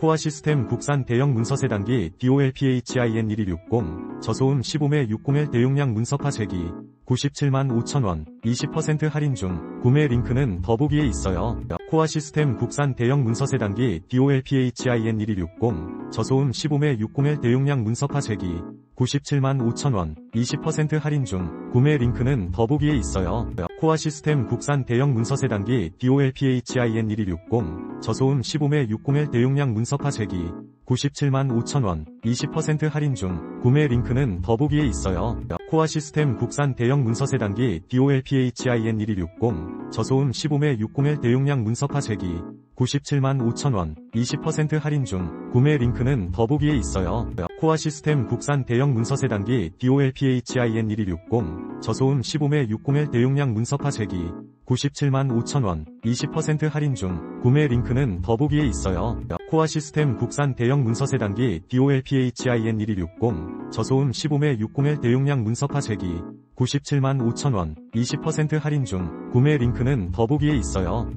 코아 시스템 국산 대형 문서 세단기 DOLPHIN 1260 저소음 15매 601 대용량 문서파 제기 97만 5천원 20% 할인 중 구매 링크는 더보기에 있어요. 코아 시스템 국산 대형 문서 세단기 DOLPHIN 1260 저소음 15매 601 대용량 문서파 제기 97만 5천원 20% 할인 중 구매 링크는 더보기에 있어요. 코아 시스템 국산 대형 문서 세단기 DOLPHIN 1260 저소음 15매 601 대용량 문서파 제기 97만 5천원 20% 할인 중 구매 링크는 더보기에 있어요. 코아 시스템 국산 대형 문서 세단기 DOLPHIN 1260 저소음 15매 601 대용량 문서파 제기 97만 5천원 20% 할인 중 구매 링크는 더보기에 있어요. 코아 시스템 국산 대형 문서 세단기 DOLPHIN 1260 저소음 15매 601 대용량 문서파 제기 97만 5천원 20% 할인 중 구매 링크는 더보기에 있어요. 코아 시스템 국산 대형 문서 세단기 DOLPHIN 1260 저소음 15매 601 대용량 문서파 제기 97만 5천원 20% 할인 중 구매 링크는 더보기에 있어요.